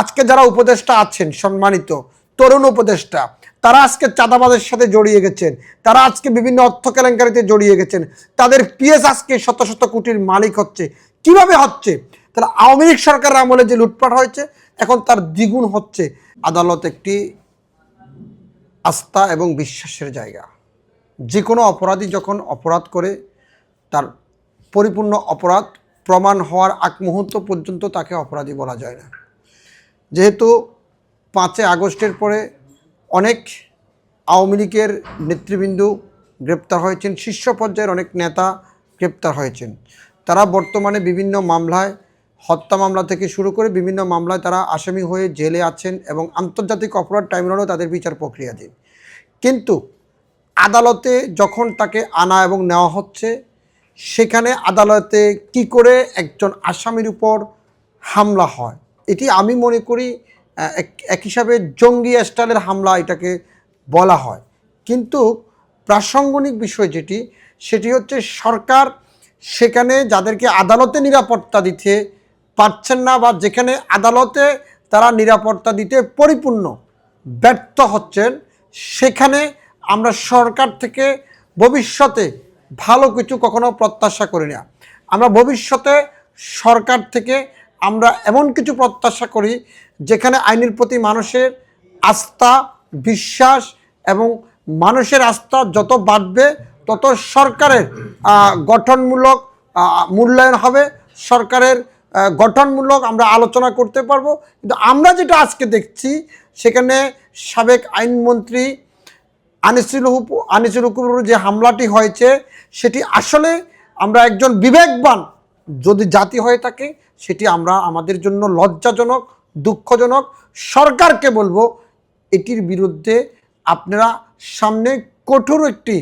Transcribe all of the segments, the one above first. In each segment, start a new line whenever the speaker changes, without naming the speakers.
আজকে যারা উপদেষ্টা আছেন, সম্মানিত তরুণ উপদেষ্টা, তারা আজকে চাঁদাবাজের সাথে জড়িয়ে গেছেন, তারা আজকে বিভিন্ন অর্থ কেলেঙ্কারিতে জড়িয়ে গেছেন, তাদের পিএস আজকে শত শত কোটির মালিক হচ্ছে। কীভাবে হচ্ছে? তাহলে আওয়ামী লীগ সরকার আমলে যে লুটপাট হয়েছে, এখন তার দ্বিগুণ হচ্ছে। আজকে চাঁদাবাজের সাথে জড়িয়ে গেছেন তারা আজকে বিভিন্ন অর্থ কেলেঙ্কারিতে জড়িয়ে গেছেন তাদের পিএস আজকে শত শত কোটির মালিক হচ্ছে কীভাবে হচ্ছে তাহলে আওয়ামী লীগ আমলে যে লুটপাট হয়েছে এখন তার দ্বিগুণ হচ্ছে আদালত একটি আস্থা এবং বিশ্বাসের জায়গা। যে কোনো অপরাধী যখন অপরাধ করে, তার পরিপূর্ণ অপরাধ প্রমাণ হওয়ার আগ মুহূর্ত পর্যন্ত তাকে অপরাধী বলা যায় না। যেহেতু পাঁচই আগস্টের পরে অনেক আওয়ামী লীগের নেতৃবৃন্দ গ্রেপ্তার হয়েছেন, শীর্ষ পর্যায়ের অনেক নেতা গ্রেপ্তার হয়েছেন। তারা বর্তমানে বিভিন্ন মামলায়, হত্যা মামলা থেকে শুরু করে বিভিন্ন মামলায় তারা আসামি হয়ে জেলে আছেন এবং আন্তর্জাতিক অপরাধ ট্রাইব্যুনালও তাদের বিচার প্রক্রিয়াধীন। কিন্তু আদালতে যখন তাকে আনা এবং নেওয়া হচ্ছে, সেখানে আদালতে কি করে একজন আসামির উপর হামলা হয়? এটি আমি মনে করি এক হিসাবে জঙ্গি স্টাইলের হামলা এটাকে বলা হয়। কিন্তু প্রাসঙ্গিক বিষয় যেটি, সেটি হচ্ছে সরকার সেখানে যাদেরকে আদালতে নিরাপত্তা দিতে পারছেন না বা যেখানে আদালতে তারা নিরাপত্তা দিতে পরিপূর্ণ ব্যর্থ হচ্ছেন, সেখানে আমরা সরকার থেকে ভবিষ্যতে ভালো কিছু কখনো প্রত্যাশা করি না। আমরা ভবিষ্যতে সরকার থেকে আমরা এমন কিছু প্রত্যাশা করি যেখানে আইনের প্রতি মানুষের আস্থা, বিশ্বাস এবং মানুষের আস্থা যত বাড়বে, তত সরকারের গঠনমূলক মূল্যায়ন হবে। সরকারের গঠনমূলক আমরা আলোচনা করতে পারব। কিন্তু আমরা যেটা আজকে দেখছি, সেখানে সাবেক আইনমন্ত্রী আনিসুল আনিসুল হুকুর যে হামলাটি হয়েছে, সেটি আসলে আমরা একজন বিবেকবান যদি জাতি হয়ে থাকে, সেটি আমরা আমাদের জন্য লজ্জাজনক, দুঃখজনক। সরকারকে বলব, এটির বিরুদ্ধে আপনারা সামনে কঠোর একটি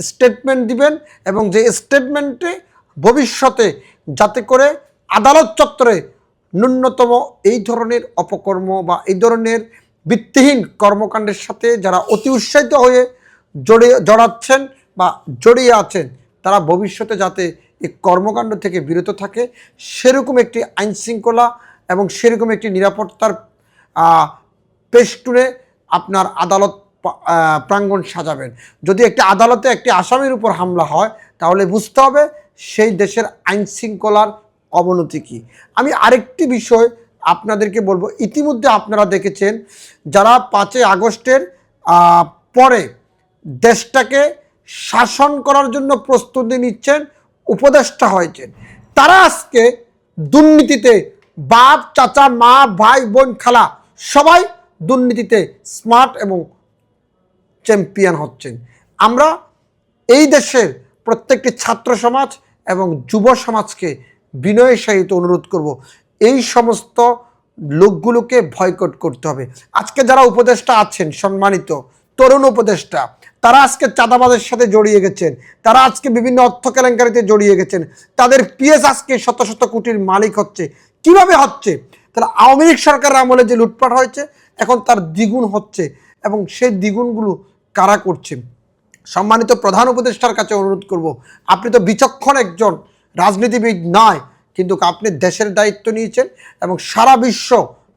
স্টেটমেন্ট দিবেন এবং যে স্টেটমেন্টে ভবিষ্যতে যাতে করে আদালত চত্বরে ন্যূনতম এই ধরনের অপকর্ম বা এই ধরনের ভিত্তিহীন কর্মকাণ্ডের সাথে যারা অতি উৎসাহিত হয়ে জড়িয়ে, জড়াচ্ছেন বা জড়িয়ে আছেন, তারা ভবিষ্যতে যাতে এই কর্মকাণ্ড থেকে বিরত থাকে। সেরকম একটি আইন শৃঙ্খলা এবং সেরকম একটি নিরাপত্তার পেস্টুনে আপনার আদালত প্রাঙ্গণ সাজাবেন। যদি একটি আদালতে একটি আসামির উপর হামলা হয়, তাহলে বুঝতে হবে সেই দেশের আইন শৃঙ্খলার অবনতি কী। আমি আরেকটি বিষয় আপনাদেরকে বলব, ইতিমধ্যে আপনারা দেখেছেন যারা পাঁচই আগস্টের পরে দেশটাকে শাসন করার জন্য প্রস্তুতি নিচ্ছেন উপদেষ্টা হয়েছেন তারা আজকে দুর্নীতিতে বাপ, চাচা, মা, ভাই, বোন, খালা সবাই দুর্নীতিতে স্মার্ট এবং চ্যাম্পিয়ন হচ্ছেন। আমরা এই দেশের প্রত্যেকটি ছাত্র সমাজ এবং যুব সমাজকে বিনয়ের সহিত অনুরোধ করব, এই সমস্ত লোকগুলোকে ভয়কট করতে হবে। আজকে যারা উপদেষ্টা আছেন, সম্মানিত তরুণ উপদেষ্টা। তারা আজকে চাঁদাবাজের সাথে জড়িয়ে গেছেন। তারা আজকে বিভিন্ন অর্থ কেলেঙ্কারিতে জড়িয়ে গেছেন। তাদের পিএস আজকে শত শত কোটির মালিক হচ্ছে। কীভাবে হচ্ছে? তাহলে আওয়ামী লীগ সরকার আমলে যে লুটপাট হয়েছে, এখন তার দ্বিগুণ হচ্ছে এবং সেই দ্বিগুণগুলো কারা করছে? সম্মানিত প্রধান উপদেষ্টার কাছে অনুরোধ করব, আপনি তো বিচক্ষণ একজন রাজনীতিবিদ নয়, কিন্তু আপনি দেশের দায়িত্ব নিয়েছেন এবং সারা বিশ্ব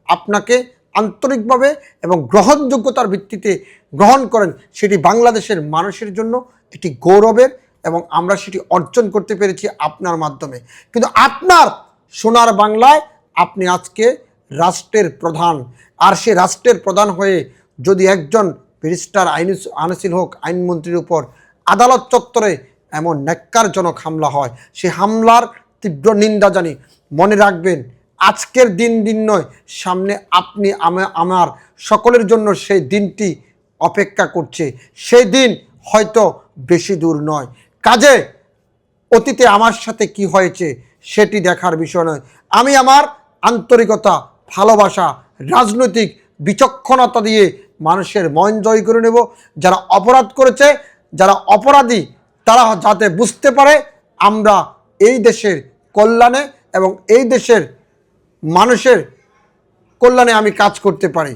আপনাকে আন্তরিকভাবে এবং গ্রহণযোগ্যতার ভিত্তিতে গ্রহণ করেন সেটি বাংলাদেশের মানুষের জন্য একটি গৌরবের এবং আমরা সেটি অর্জন করতে পেরেছি আপনার মাধ্যমে। কিন্তু আপনার সোনার বাংলায় আপনি আজকে রাষ্ট্রের প্রধান। আর সে রাষ্ট্রের প্রধান হয়ে যদি একজন ব্যারিস্টার আইন আনিসিল হোক, আইনমন্ত্রীর উপর আদালত চত্বরে এমন ন্যাক্কারজনক হামলা হয়, সে হামলার তীব্র নিন্দা জানি মনে রাখবেন আজকের দিন দিন নয়, সামনে আপনি আমা- আমার সকলের জন্য সেই দিনটি অপেক্ষা করছে। সেই দিন হয়তো বেশি দূর নয়। কাজে অতীতে আমার সাথে কি হয়েছে সেটি দেখার বিষয় নয়। আমি আমার আন্তরিকতা, ভালোবাসা, রাজনৈতিক বিচক্ষণতা দিয়ে মানুষের মন জয় করে নেব। যারা অপরাধ করেছে, যারা অপরাধী, তারা যাতে বুঝতে পারে আমরা এই দেশের কল্যাণে এবং এই দেশের মানুষের কল্যাণে আমি কাজ করতে পারি।